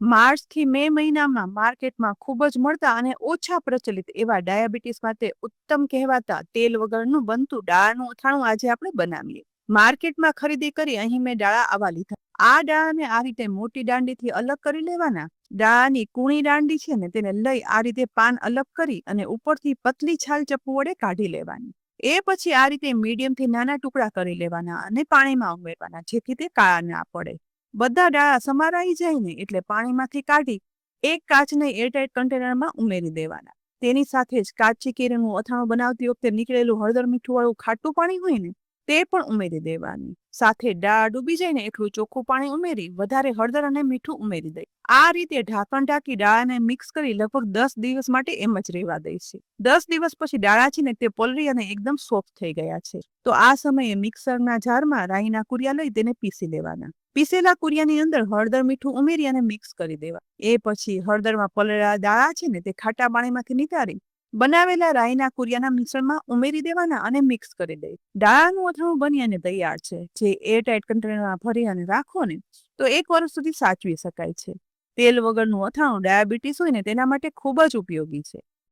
માર્ચથી મે મહિનામાં માર્કેટમાં ખૂબ જ મળતા અને ઓછા પ્રચલિત એવા ડાયાબિટીસ માટે ઉત્તમ કહેવાતા તેલ વગરનું બનતું ડાળાનું અથાણું આજે આપણે બનાવીએ. માર્કેટમાં ખરીદી કરી અહીં મેં ડાળા આવા લીધા. આ ડાળાને આ રીતે મોટી દાંડીથી અલગ કરી લેવાના. ડાળાની કૂણી દાંડી છે ને તેને લઈ આ રીતે પાન અલગ કરી અને ઉપરથી પતલી છાલ ચપ્પુ વડે કાઢી લેવાની. એ પછી આ રીતે મીડિયમથી નાના ટુકડા કરી લેવાના અને પાણીમાં ઉમેરવાના જેથી તે કાળા ના પડે. બધા ડાળા સમારાઈ જાય ને એટલે પાણીમાંથી કાઢી એક કાચને એરટાઇટ કન્ટેનરમાં ઉમેરી દેવાના. તેની સાથે જ કાચી કેરીનું અથાણું બનાવતી વખતે નીકળેલું હળદર મીઠું વાળું ખાટું પાણી હોય ને તે પણ ઉમેરી દેવાની. સાથે દાળ ડૂબી જાય ને એટલું ચોખ્ખું પાણી ઉમેરી, વધારે હળદર અને મીઠું ઉમેરી દઈ. આ રીતે ઢાંકણ ઢાંકી દાળાને મિક્સ કરી લગભગ દસ દિવસ માટે એમ જ રહેવા દઈશું દસ દિવસ પછી દાળા છે ને તે પલળી અને એકદમ સોફ્ટ થઈ ગયા છે. તો આ સમયે મિક્સરના જારમાં રાઈના કુરિયા લઈ તેને પીસી લેવાના. પીસેલા કુરિયાની અંદર હળદર મીઠું ઉમેરી અને મિક્સ કરી દેવા. એ પછી હળદરમાં પલળેલા દાળા છે ને તે ખાટા પાણીમાંથી નિતારી બનાવેલા રાઈના કુરિયાના મિશ્રણમાં ઉમેરી દેવાના અને મિક્સ કરી દે. દાળાનું અથાણું બની અને તૈયાર છે. જે એરટાઇટ કન્ટેનરમાં ભરી અને રાખો ને, તો એક વર્ષ સુધી સાચવી શકાય છે. તેલ વગરનું અથાણું ડાયાબિટીસ હોય ને, તેના માટે ખૂબ જ ઉપયોગી છે.